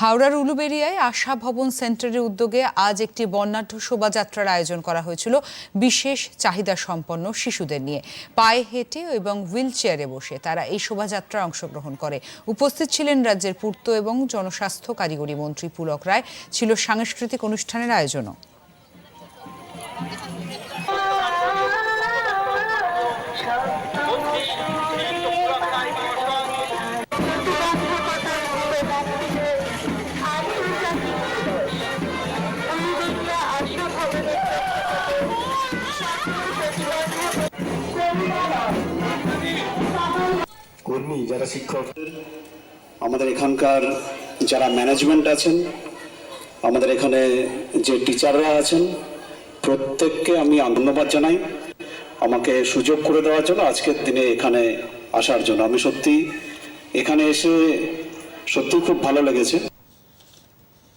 হাওড়ার উলুবেরিয়ায় আশা ভবন সেন্টারের উদ্যোগে আজ একটি বর্ণাঢ্য শোভাযাত্রার আয়োজন করা হয়েছিল বিশেষ চাহিদা সম্পন্ন শিশুদের নিয়ে। পায়ে হেঁটে এবং হুইল চেয়ারে বসে তারা এই শোভাযাত্রায় অংশগ্রহণ করে। উপস্থিত ছিলেন রাজ্যের পূর্ত এবং জনস্বাস্থ্য কারিগরি মন্ত্রী পুলক রায়। ছিল সাংস্কৃতিক অনুষ্ঠানের আয়োজনও। কর্মী যারা শিক্ষক। আমাদের এখানকার যারা ম্যানেজমেন্ট আছেন, আমাদের এখানে যে টিচাররা আছেন, প্রত্যেককে আমি ধন্যবাদ জানাই। আমাকে সুযোগ করে দেওয়ার জন্য আজকের দিনে এখানে আসার জন্য। আমি সত্যি এখানে এসে সত্যি খুব ভালো লেগেছে।